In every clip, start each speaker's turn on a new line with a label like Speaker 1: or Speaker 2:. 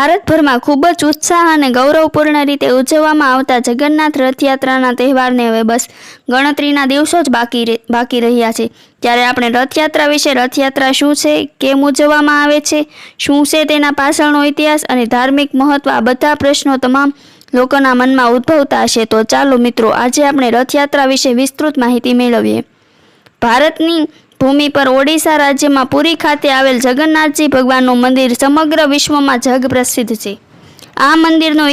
Speaker 1: ભારતભરમાં ખૂબ જ ઉત્સાહ અને ગૌરવપૂર્ણ રીતે ઉજવવામાં આવતા જગન્નાથ રથયાત્રાના તહેવારને હવે બસ ગણતરીના દિવસો જ બાકી બાકી રહ્યા છે. ત્યારે આપણે રથયાત્રા વિશે, રથયાત્રા શું છે, કેમ ઉજવવામાં આવે છે, શું છે તેના પાછળનો ઇતિહાસ અને ધાર્મિક મહત્વ, આ બધા પ્રશ્નો તમામ લોકોના મનમાં ઉદ્ભવતા હશે. તો ચાલો મિત્રો, આજે આપણે રથયાત્રા વિશે વિસ્તૃત માહિતી મેળવીએ. ભારતની ભૂમિ પર ઓડિશા રાજ્યમાં પુરી ખાતે આવેલ જગન્નાથજી ભગવાનનું મંદિર સમગ્ર વિશ્વમાં જગ પ્રસિદ્ધ છે. આ મંદિરનો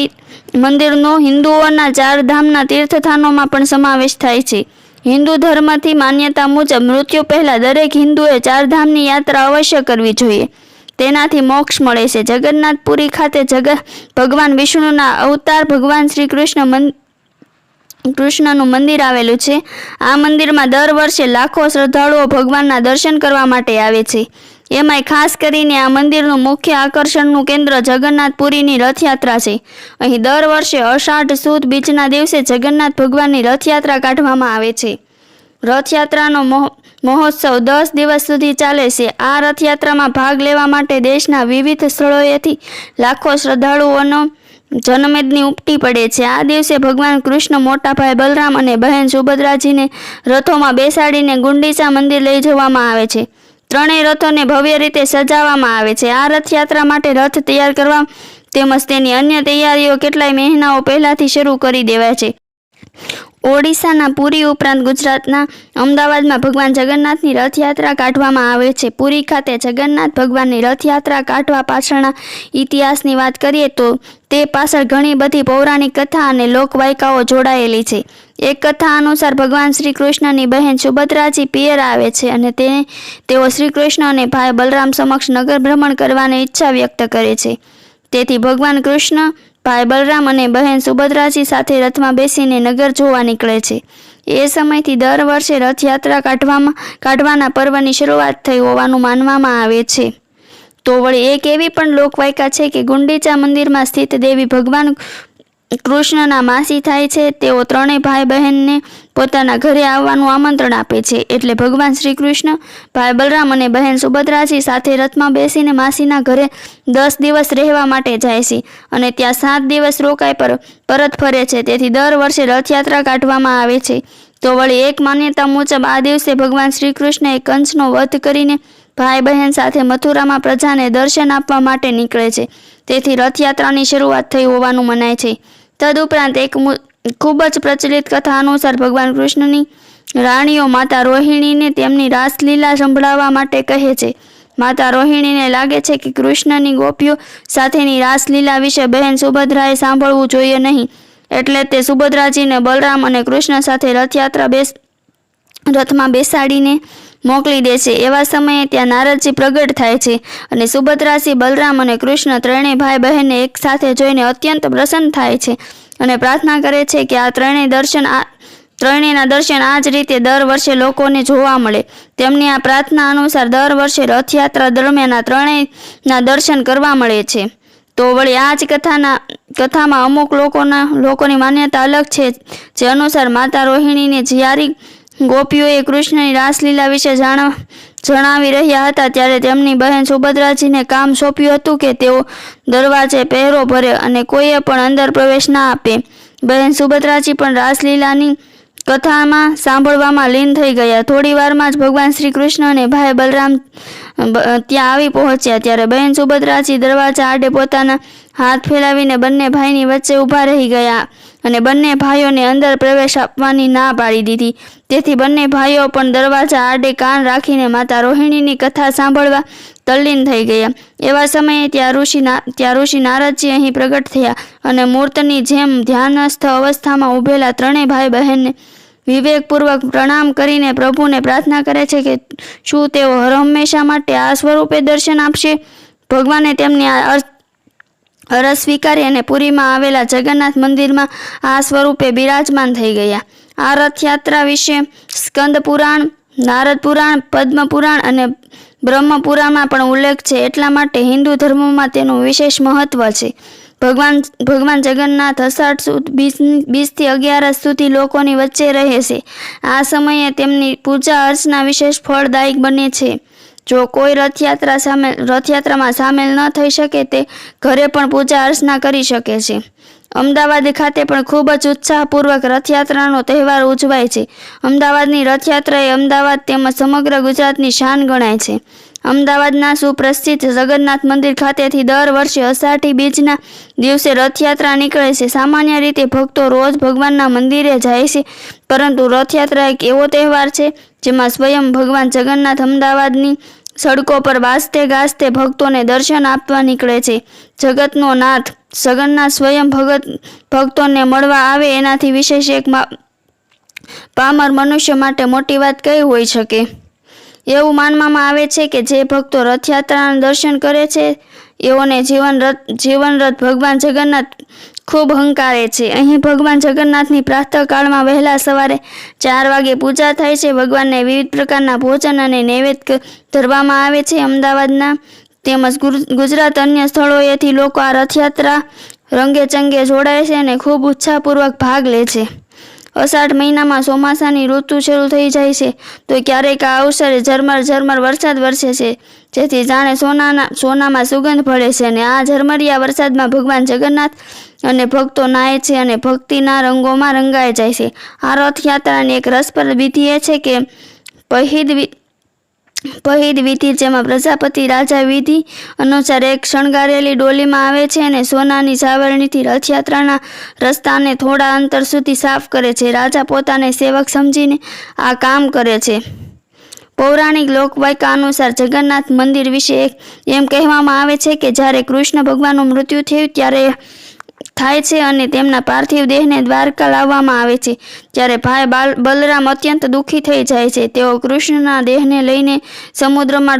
Speaker 1: મંદિરનો હિન્દુઓના ચાર ધામના તીર્થસ્થાનોમાં પણ સમાવેશ થાય છે. હિન્દુ ધર્મથી માન્યતા મુજબ મૃત્યુ પહેલાં દરેક હિન્દુએ ચાર ધામની યાત્રા અવશ્ય કરવી જોઈએ. તેનાથી મોક્ષ મળે છે. જગન્નાથપુરી ખાતે જગ, ભગવાન વિષ્ણુના અવતાર ભગવાન શ્રી કૃષ્ણ કૃષ્ણનું મંદિર આવેલું છે. આ મંદિરમાં દર વર્ષે લાખો શ્રદ્ધાળુઓ ભગવાનના દર્શન કરવા માટે આવે છે. એમાંય ખાસ કરીને આ મંદિરનું મુખ્ય આકર્ષણનું કેન્દ્ર જગન્નાથપુરીની રથયાત્રા છે. અહીં દર વર્ષે અષાઢ સુદ બીજના દિવસે જગન્નાથ ભગવાનની રથયાત્રા કાઢવામાં આવે છે. રથયાત્રાનો મહો- મહોત્સવ દસ દિવસ સુધી ચાલે છે. આ રથયાત્રામાં ભાગ લેવા માટે દેશના વિવિધ સ્થળોએથી લાખો શ્રદ્ધાળુઓનો જનમેદની ઉપટી પડે છે. આ દિવસે ભગવાન કૃષ્ણ મોટા ભાઈ બલરામ અને બહેન સુભદ્રાજીને રથોમાં બેસાડીને ગુંડીચા મંદિર લઈ જવામાં આવે છે. ત્રણેય રથોને ભવ્ય રીતે સજાવવામાં આવે છે. આ રથયાત્રા માટે રથ તૈયાર કરવા તેમજ તેની અન્ય તૈયારીઓ કેટલાય મહિનાઓ પહેલાથી શરૂ કરી દેવાય છે. ઓડિશાના પુરી ઉપરાંત ગુજરાતના અમદાવાદમાં ભગવાન જગન્નાથની રથયાત્રા કાઢવામાં આવે છે. પુરી ખાતે જગન્નાથ ભગવાનની રથયાત્રા કાઢવા પાછળના ઇતિહાસની વાત કરીએ તો તે પાછળ ઘણી બધી પૌરાણિક કથા અને લોકવાયકાઓ જોડાયેલી છે. એક કથા અનુસાર ભગવાન શ્રી કૃષ્ણની બહેન સુભદ્રાજી પિયર આવે છે અને તે તેઓ શ્રી કૃષ્ણ અને ભાઈ બલરામ સમક્ષ નગર ભ્રમણ કરવાની ઈચ્છા વ્યક્ત કરે છે. તેથી ભગવાન કૃષ્ણ ભાઈ બલરામ અને બહેન સુભદ્રાજી સાથે રથમાં બેસીને નગર જોવા નીકળે છે. એ સમયથી દર વર્ષે રથયાત્રા કાઢવામાં, કાઢવાના પર્વની શરૂઆત થઈ હોવાનું માનવામાં આવે છે. તો વળી એક એવી પણ લોકવાયકા છે કે ગુંડીચા મંદિરમાં સ્થિત દેવી ભગવાન કૃષ્ણના માસી થાય છે, તેઓ ત્રણેય ભાઈ બહેનને પોતાના ઘરે આવવાનું આમંત્રણ આપે છે. એટલે ભગવાન શ્રી કૃષ્ણ ભાઈ બલરામ અને બહેન સુભદ્રાજી સાથે રથમાં બેસીને માસીના ઘરે દસ દિવસ રહેવા માટે જાય છે અને ત્યાં સાત દિવસ રોકાય પર પરત ફરે છે. તેથી દર વર્ષે રથયાત્રા કાઢવામાં આવે છે. તો વળી એક માન્યતા મુજબ આ દિવસે ભગવાન શ્રી કૃષ્ણએ કંસનો વધ કરીને ભાઈ બહેન સાથે મથુરામાં પ્રજાને દર્શન આપવા માટે નીકળે છે. તેથી રથયાત્રાની શરૂઆત થઈ હોવાનું મનાય છે. તદુપરાંત એક ખૂબ જ પ્રચલિત કથા અનુસાર ભગવાન કૃષ્ણની રાણીઓ માતા રોહિણીને તેમની રાસલીલા સંભળાવવા માટે કહે છે. માતા રોહિણીને લાગે છે કે કૃષ્ણની ગોપીઓ સાથેની રાસલીલા વિશે બહેન સુભદ્રાએ સાંભળવું જોઈએ નહીં. એટલે તે સુભદ્રાજીને બલરામ અને કૃષ્ણ સાથે રથયાત્રા બેસ, રથમાં બેસાડીને મોકલી દે છે. એવા સમયે ત્યાં નારદજી પ્રગટ થાય છે અને સુભદ્રાસિંહ બલરામ અને કૃષ્ણ ત્રણેય ભાઈ બહેનને એક સાથે જોઈને અત્યંત પ્રસન્ન થાય છે અને પ્રાર્થના કરે છે કે આ ત્રણેય દર્શન આ ત્રણેયના દર્શન આ જ રીતે દર વર્ષે લોકોને જોવા મળે. તેમની આ પ્રાર્થના અનુસાર દર વર્ષે રથયાત્રા દરમિયાન આ ત્રણેયના દર્શન કરવા મળે છે. તો વળી આ જ કથાના કથામાં અમુક લોકોના લોકોની માન્યતા અલગ છે, જે અનુસાર માતા રોહિણીને જ્યારી ગોપીઓએ કૃષ્ણની રાસલીલા વિશે જણાવી રહ્યા હતા ત્યારે તેમની બહેન સુભદ્રાજીને કામ સોંપ્યું હતું કે તેઓ દરવાજે પહેરો ભરે અને કોઈએ પણ અંદર પ્રવેશ ના આપે. બહેન સુભદ્રાજી પણ રાસલીલાની કથામાં સાંભળવામાં લીન થઈ ગયા. થોડી વારમાં જ ભગવાન શ્રી કૃષ્ણ અને ભાઈ બલરામ ત્યાં આવી પહોંચ્યા. ત્યારે બહેન સુભદ્રાજી દરવાજા આડે પોતાના હાથ ફેલાવીને બંને ભાઈની વચ્ચે ઊભા રહી ગયા. અને બંને ભાઈઓને અંદર પ્રવેશ આપવાની ના પાડી દીધી. તેથી બંને ભાઈઓ પણ દરવાજા આડે કાન રાખીને માતા રોહિણીની કથા સાંભળવા તલ્લીન થઈ ગયા. એવા સમયે ત્યાં ઋષિ ત્યાં ઋષિ નારદજી અહીં પ્રગટ થયા અને મૂર્તની જેમ ધ્યાનસ્થ અવસ્થામાં ઊભેલા ત્રણેય ભાઈ બહેનને વિવેકપૂર્વક પ્રણામ કરીને પ્રભુને પ્રાર્થના કરે છે કે શું તેઓ હર હંમેશા માટે આ સ્વરૂપે દર્શન આપશે? ભગવાને તેમની આ અર્થ અરજ સ્વીકારી અને પુરીમાં આવેલા જગન્નાથ મંદિરમાં આ સ્વરૂપે બિરાજમાન થઈ ગયા. આ રથયાત્રા વિશે સ્કંદ પુરાણ, નારદ પુરાણ, પદ્મ પુરાણ અને બ્રહ્મપુરામાં પણ ઉલ્લેખ છે. એટલા માટે હિન્દુ ધર્મમાં તેનું વિશેષ મહત્વ છે. ભગવાન ભગવાન જગન્નાથ અષાઢ સુદ, બીસ, બીસથી અગિયારસ સુધી લોકોની વચ્ચે રહે છે. આ સમયે તેમની પૂજા અર્ચના વિશેષ ફળદાયક બને છે. જો કોઈ રથયાત્રા સામેલ રથયાત્રામાં સામેલ ન થઈ શકે તે ઘરે પણ પૂજા અર્ચના કરી શકે છે. અમદાવાદ ખાતે પણ ખૂબ જ ઉત્સાહપૂર્વક રથયાત્રાનો તહેવાર ઉજવાય છે. અમદાવાદની રથયાત્રા એ અમદાવાદ તેમજ સમગ્ર ગુજરાતની શાન ગણાય છે. અમદાવાદના સુપ્રસિદ્ધ જગન્નાથ મંદિર ખાતેથી દર વર્ષે અષાઢી બીજના દિવસે રથયાત્રા નીકળે છે. સામાન્ય રીતે ભક્તો રોજ ભગવાનના મંદિરે જાય છે, પરંતુ રથયાત્રા એક એવો તહેવાર છે, જેમાં સ્વયં ભગવાન જગન્નાથ અમદાવાદની સડકો પર વાસતે ગાજતે ભક્તોને દર્શન આપવા નીકળે છે. જગતનો નાથ, સગનના સ્વયં ભગત, ભક્તોને મળવા આવે એનાથી વિશેષ એક પામર મનુષ્ય માટે મોટી વાત કઈ હોઈ શકે? એવું માનવામાં આવે છે કે જે ભક્તો રથયાત્રાના દર્શન કરે છે, એઓને જીવન રથ જીવન રથ ભગવાન જગન્નાથ ખૂબ હંકારે છે. અહીં ભગવાન જગન્નાથની પ્રાતઃકાળમાં વહેલા સવારે ચાર વાગે પૂજા થાય છે. ભગવાનને વિવિધ પ્રકારના ભોજન અને નૈવેદ્ય ધરવામાં આવે છે. અમદાવાદના તેમજ ગુજરાત અન્ય સ્થળોએથી લોકો આ રથયાત્રા રંગે ચંગે જોડાય છે અને ખૂબ ઉત્સાહપૂર્વક ભાગ લે છે. અષાઢ મહિનામાં ચોમાસાની ઋતુ શરૂ થઈ જાય છે, તો ક્યારેક આ અવસરે ઝરમર ઝરમર વરસાદ વરસે છે. જેથી જાણે સોનાના, સોનામાં સુગંધ ભળે છે અને આ ઝરમરિયા વરસાદમાં ભગવાન જગન્નાથ અને ભક્તો નાહે છે અને ભક્તિના રંગોમાં રંગાઈ જાય છે. આ રથયાત્રાની એક રસપ્રદ વિધિ એ છે કે પહિદ પહિદ વિધિ જેમાં પ્રજાપતિ રાજા વિધિ અનુસાર એક શણગારેલી ડોલીમાં આવે છે અને સોનાની સાવરણીથી રથયાત્રાના રસ્તાને થોડા અંતર સુધી સાફ કરે છે. રાજા પોતાને સેવક સમજીને આ કામ કરે છે. પૌરાણિક લોકવાયકા અનુસાર જગન્નાથ મંદિર વિશે એમ કહેવામાં આવે છે કે જ્યારે કૃષ્ણ ભગવાનનું મૃત્યુ થયું ત્યારે થાય છે અને તેમના પાર્થિવ દેહને દ્વારકા લાવવામાં આવે છે. ત્યારે ભાઈ બાલ, બલરામ અત્યંત દુઃખી થઈ જાય છે, તેઓ કૃષ્ણના દેહને લઈને સમુદ્રમાં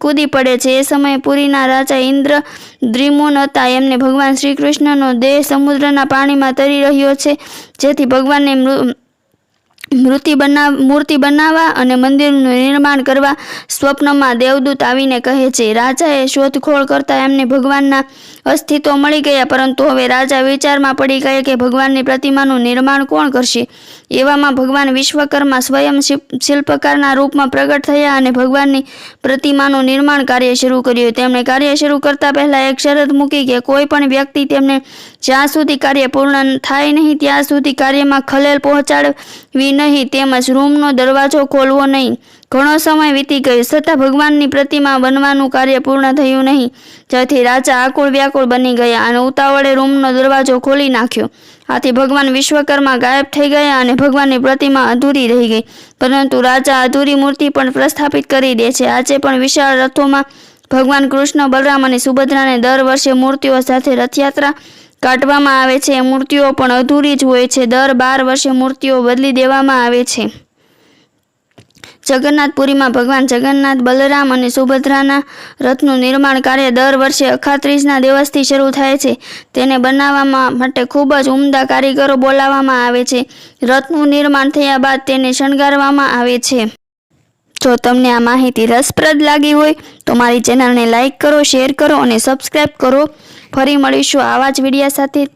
Speaker 1: કૂદી પડે છે. એ સમયે પુરીના રાજા ઇન્દ્ર દ્રિમુન હતા. એમને ભગવાન શ્રી કૃષ્ણનો દેહ સમુદ્રના પાણીમાં તરી રહ્યો છે, જેથી ભગવાનને મૃ- મૂર્તિ બનાવ, મૂર્તિ બનાવવા અને મંદિરનું નિર્માણ કરવા સ્વપ્નમાં દેવદૂત આવીને કહે છે. રાજાએ શોધખોળ કરતા એમને ભગવાનના અસ્તિત્વ મળી ગયા, પરંતુ હવે રાજા વિચારમાં પડી ગયા કે ભગવાનની પ્રતિમાનું નિર્માણ કોણ કરશે? એવામાં ભગવાન વિશ્વકર્મા સ્વયં શિલ્પકારના રૂપમાં પ્રગટ થયા અને ભગવાનની પ્રતિમાનું નિર્માણ કાર્ય શરૂ કર્યું. તેમણે કાર્ય શરૂ કરતા પહેલા એક શરત મૂકી કે કોઈ પણ વ્યક્તિ તેમને જ્યાં સુધી કાર્ય પૂર્ણ થાય નહીં, ત્યાં સુધી કાર્યમાં ખલેલ પહોંચાડવી નહીં, તેમજ રૂમનો દરવાજો ખોલવો નહીં. ઘણો સમય વીતી ગયો. છતાં ભગવાનની પ્રતિમા બનવાનું કાર્ય પૂર્ણ થયું નહીં. જેથી રાજા આકુળ વ્યાકુળ બની ગયા અને ઉતાવળે રૂમનો દરવાજો ખોલી નાખ્યો. આથી ભગવાન વિશ્વકર્મા ગાયબ થઈ ગયા અને ભગવાનની પ્રતિમા અધૂરી રહી ગઈ. પરંતુ રાજા અધૂરી મૂર્તિ પણ પ્રસ્થાપિત કરી દે છે. આજે પણ વિશાળ રથોમાં ભગવાન કૃષ્ણ, બલરામ અને સુભદ્રાને દર વર્ષે મૂર્તિઓ સાથે રથયાત્રા કાઢવામાં આવે છે. મૂર્તિઓ પણ અધૂરી જ હોય છે. દર બાર વર્ષે મૂર્તિઓ બદલી દેવામાં આવે છે. જગન્નાથપુરીમાં ભગવાન જગન્નાથ, બલરામ અને સુભદ્રાના રથનું નિર્માણ કાર્ય દર વર્ષે અખાત્રીજના દિવસથી શરૂ થાય છે. તેને બનાવવામાં માટે ખૂબ જ ઉમદા કારીગરો બોલાવવામાં આવે છે. રથનું નિર્માણ થયા બાદ તેને શણગારવામાં આવે છે. જો તમને આ માહિતી રસપ્રદ લાગી હોય, તો મારી ચેનલને લાઇક કરો, શેર કરો અને સબસ્ક્રાઈબ કરો. ફરી મળીશું આવા જ વિડીયા સાથે.